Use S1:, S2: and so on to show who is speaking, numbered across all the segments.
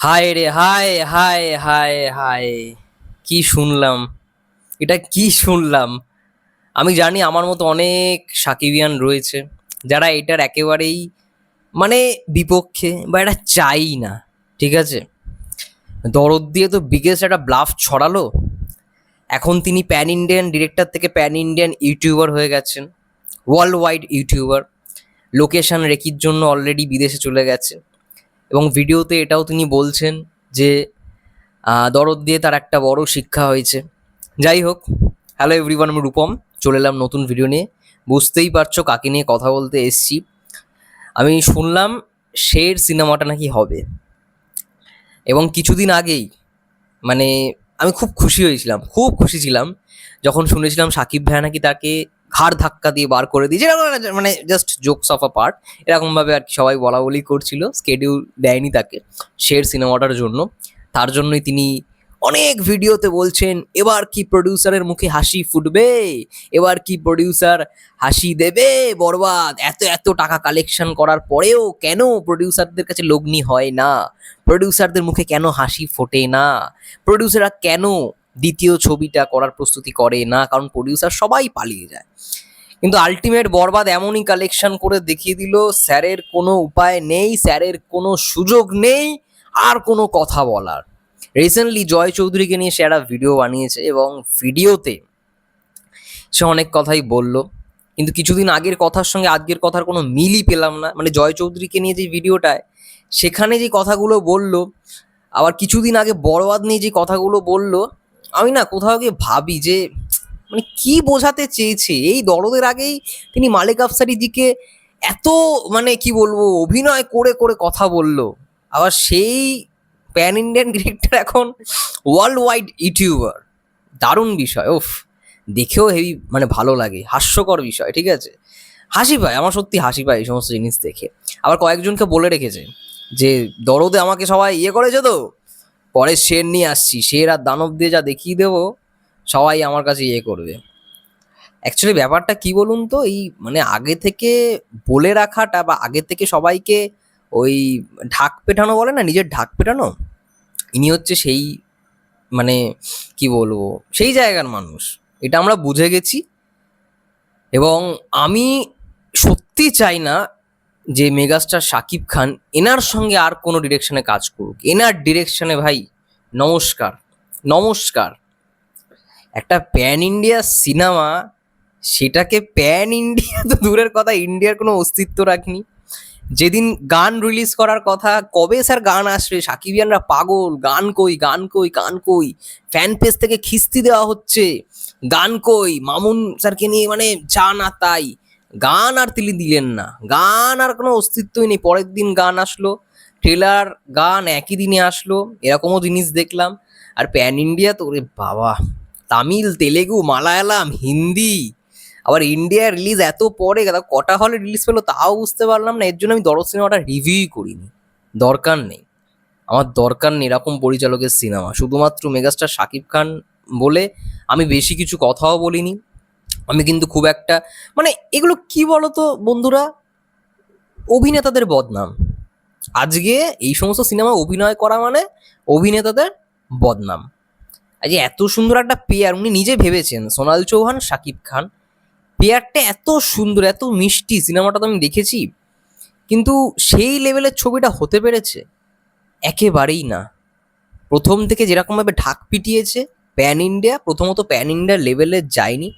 S1: হায় রে, হায় হায় হায় হায়। কি শুনলাম? এটা কি শুনলাম? আমি জানি আমার মতো অনেক সাকিবিয়ান রয়েছে যারা এটার একেবারেই মানে বিপক্ষে বা এটা চাই না, ঠিক আছে? দরদ দিয়ে তো বিগেস্ট একটা ব্লাফ ছড়ালো। এখন তিনি প্যান ইন্ডিয়ান ডিরেক্টর থেকে প্যান ইন্ডিয়ান ইউটিউবার হয়ে গেছেন ওয়ার্ল্ড ওয়াইড ইউটিউবার। লোকেশন রেকির জন্য অলরেডি বিদেশে চলে গেছে। এবং ভিডিওতে এটাও তিনি বলছেন যে দরদ দিয়ে তার একটা বড় শিক্ষা হয়েছে। যাই হোক হ্যালো এভরিওয়ান আমি রূপম, চলে এলাম নতুন ভিডিও নিয়ে। বুঝতেই পারছ কাকে নিয়ে কথা বলতে এসছি। আমি শুনলাম শের সিনেমাটা নাকি হবে। এবং কিছুদিন আগেই মানে আমি খুব খুশি হয়েছিলাম, খুব খুশি ছিলাম। যখন শুনেছিলাম সাকিব ভাইয়া নাকি তাকে ঘাড় ধাক্কা দিয়ে বার করে দিয়েছে এরকম মানে just jokes of a part এরকমভাবে আর কি সবাই বলা বলি করছিল স্কেডিউল দেয়নি তাকে শের সিনেমাটার জন্য। তার জন্যই তিনি অনেক ভিডিওতে বলছেন, এবার কি প্রডিউসারের মুখে হাসি ফুটবে? এবার কি প্রডিউসার হাসি দেবে? বরবাদ, এত এত টাকা কালেকশন করার পরেও কেন প্রডিউসারদের কাছে লগ্নি হয় না? প্রডিউসারদের মুখে কেন হাসি ফোটে না? প্রডিউসাররা কেন দ্বিতীয় ছবিটা করার প্রস্তুতি করে না, কারণ প্রডিউসার সবাই পালিয়ে যায়। কিন্তু আলটিমেট বরবাদ এমনই কালেকশন করে দেখিয়ে দিল, স্যারের কোনো উপায় নেই, স্যারের কোনো সুযোগ নেই, আর কোনো কথা বলার। রিসেন্টলি জয় চৌধুরীকে নিয়ে সে একটা ভিডিও বানিয়েছে এবং ভিডিওতে সে অনেক কথাই বলল, কিন্তু কিছুদিন আগের কথার সঙ্গে আজকের কথার কোনো মিলই পেলাম না। মানে জয় চৌধুরীকে নিয়ে যে ভিডিওটায় সেখানে যে কথাগুলো বলল, আবার কিছুদিন আগে বড়বাদ নিয়ে যে কথাগুলো বলল আমি না কোথাও গিয়ে ভাবি যে মানে কি বোঝাতে চেয়েছে? এই দরদের আগেই তিনি মালিক আফসারিজিকে এত মানে কি বলব, অভিনয় করে করে কথা বলল। আবার সেই প্যান ইন্ডিয়ান ডিরেক্টর এখন ওয়ার্ল্ড ওয়াইড ইউটিউবার দারুণ বিষয় ওফ দেখেও হেভি মানে ভালো লাগে, হাস্যকর বিষয়, ঠিক আছে? হাসি পায়, আমার সত্যি হাসি পায় এই সমস্ত জিনিস দেখে। আবার কয়েকজনকে বলে রেখেছে যে, দরদে আমাকে সবাই ইয়ে করেছে তো? পরে শের নিয়ে আসছি। শের আর দানব দিয়ে যা দেখিয়ে দেবো, সবাই আমার কাছে ইয়ে করবে। অ্যাকচুয়ালি ব্যাপারটা কি বলুন তো? এই মানে আগে থেকে বলে রাখাটা বা আগে থেকে সবাইকে ওই ঢাক পেটানো বলে না, নিজের ঢাক পেটানো? ইনি হচ্ছে সেই মানে কি বলব? সেই জায়গার মানুষ। এটা আমরা বুঝে গেছি। এবং আমি সত্যি চাই না যে মেগাস্টার শাকিব খান, এনার সঙ্গে আর কোনো ডিরেকশনে কাজ করুক। এনার ডিরেকশনে ভাই, নমস্কার নমস্কার। একটা প্যান ইন্ডিয়া সিনেমা সেটাকে প্যান ইন্ডিয়া তো দূরের কথা ইন্ডিয়ার কোনো অস্তিত্ব রাখনি। যেদিন গান রিলিজ করার কথা, কবে স্যার গান আসবে? সাকিবিয়ানরা পাগল, গান কই গান কই গান কই? ফ্যান পেজ থেকে খিস্তি দেওয়া হচ্ছে, গান কই? মামুন স্যারকে নিয়ে মানে যা না তাই। গান আর তিনি দিলেন না। গান আর কোনো অস্তিত্বই নেই। পরের দিন গান আসলো ট্রেলার গান একই দিনে আসলো, এরকমও জিনিস দেখলাম। আর প্যান ইন্ডিয়া তো, ওরে বাবা, তামিল, তেলেগু, মালায়ালাম, হিন্দি, আবার ইন্ডিয়া রিলিজ এত পরে কটা হলে রিলিজ পেল তাও বুঝতে পারলাম না। এর জন্য আমি দরদ সিনেমাটা রিভিউই করিনি। দরকার নেই। আমার দরকার নেই এরকম পরিচালকের সিনেমা। শুধুমাত্র মেগাস্টার শাকিব খান বলে আমি বেশি কিছু কথাও বলিনি। আমি কিন্তু খুব একটা মানে এগুলো কি বলতো বন্ধুরা? অভিনেতাদের বদনাম। আজকে এই সমস্ত সিনেমা অভিনয় করা মানে অভিনেতাদের বদনাম। আজ এত সুন্দর একটা পেয়ার, উনি নিজে ভেবেছেন, সোনাল চৌহান, শাকিব খান। পেয়ারটা এত সুন্দর, এত মিষ্টি, সিনেমাটা তো আমি দেখেছি। কিন্তু সেই লেভেলের ছবিটা হতে পেরেছে? একেবারেই না। প্রথম থেকে যেরকমভাবে ঢাক পিটিয়েছে, প্যান ইন্ডিয়া, প্রথমত প্যান ইন্ডিয়া লেভেলে যায়নি।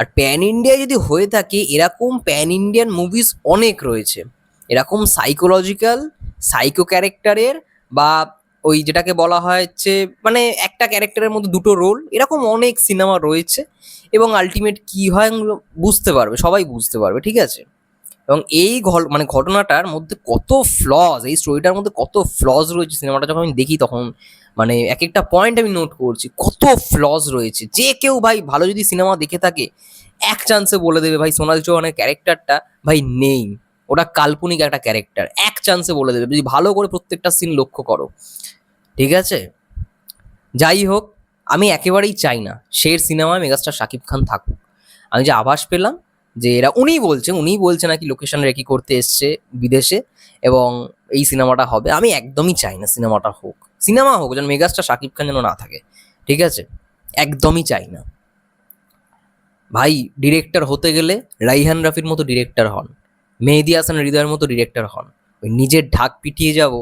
S1: আর প্যান ইন্ডিয়া যদি হয়ে থাকে, এরকম প্যান ইন্ডিয়ান মুভিস অনেক রয়েছে। এরকম সাইকোলজিক্যাল সাইকো ক্যারেক্টারের বা ওই যেটাকে বলা হয় হচ্ছে মানে একটা ক্যারেক্টারের মধ্যে দুটো রোল এরকম অনেক সিনেমা রয়েছে। এবং আলটিমেট কি হয় বুঝতে পারবে, সবাই বুঝতে পারবে, ঠিক আছে? এবং এই মানে ঘটনাটার মধ্যে কত ফ্লজ এই স্টোরিটার মধ্যে কত ফ্লজ রয়েছে সিনেমাটা যখন আমি দেখি তখন মানে এক একটা পয়েন্ট আমি নোট করছি, কত ফ্লজ রয়েছে। যে কেউ ভাই ভালো যদি সিনেমা দেখে থাকে, এক চান্সে বলে দেবে, ভাই সোনাল চৌহানের ক্যারেক্টারটা ভাই নেই। ওটা কাল্পনিক একটা ক্যারেক্টার এক চান্সে বলে দেবে। যদি ভালো করে প্রত্যেকটা সিন লক্ষ্য করো, ঠিক আছে? যাই হোক, আমি একেবারেই চাই না, শের সিনেমায় মেগাস্টার শাকিব খান থাকুক। আমি যে আভাস পেলাম যে এরা, উনিই বলছেন, উনিই বলছে নাকি লোকেশন রেকি করতে এসছে বিদেশে, এবং এই সিনেমাটা হবে। আমি একদমই চাই না সিনেমাটা হোক। সিনেমা হোক, যেন মেগাস্টার শাকিব খান যেন না থাকে, ঠিক আছে? একদমই চাই না। ভাই ডিরেক্টর হতে গেলে রাইহান রাফির মতো ডিরেক্টর হন, মেহেদি হাসান হৃদয়ের মতো ডিরেক্টর হন। ওই নিজের ঢাক পিটিয়ে যাব,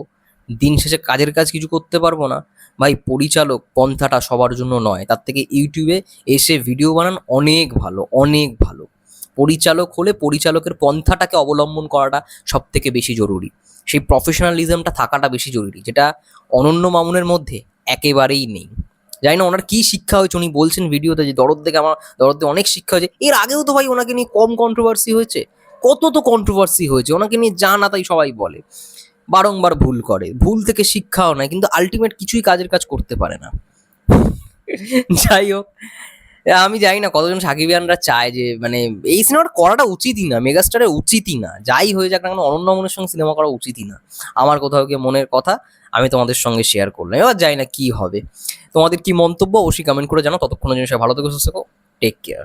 S1: দিন শেষে কাজের কাজ কিছু করতে পারব না। ভাই, পরিচালক পন্থাটা সবার জন্য নয়, তার থেকে ইউটিউবে এসে ভিডিও বানান অনেক ভালো অনেক ভালো। পরিচালক হলে পরিচালকের পন্থাটাকে অবলম্বন করাটা সব থেকে বেশি জরুরি। সেই প্রফেশনালিজমটা থাকাটা বেশি জরুরি, যেটা অনন্য মামুনের মধ্যে একেবারেই নেই। জানি না ওনার কী শিক্ষা হয়েছে, উনি বলছেন ভিডিওতে যে দরদ থেকে আমার, দরদ থেকে অনেক শিক্ষা হয়েছে। এর আগেও তো ভাই ওনাকে নিয়ে কম কন্ট্রোভার্সি হয়েছে, কত তো কন্ট্রোভার্সি হয়েছে, ওনাকে নিয়ে যা না তাই সবাই বলে। বারংবার ভুল করে, ভুল থেকে শিক্ষাও নেয়, কিন্তু আলটিমেট কিছুই কাজের কাজ করতে পারে না। যাই হোক আমি জানি না কতজন সাকিবিয়ানরা চায় যে মানে এই সিনেমাটা করাটা উচিতই না মেগাস্টারের উচিতই না। যাই হয়ে যাক না কেন, অনন্য মনের সঙ্গে সিনেমা করা উচিতই না। আমার কোথাও গিয়ে মনের কথা, আমি তোমাদের সঙ্গে শেয়ার করলাম। এবার জানি না কি হবে। তোমাদের কি মন্তব্য অবশ্যই কমেন্ট করে জানো ততক্ষণের জন্য সে ভালো থেকে, সুস্থ টেক কেয়ার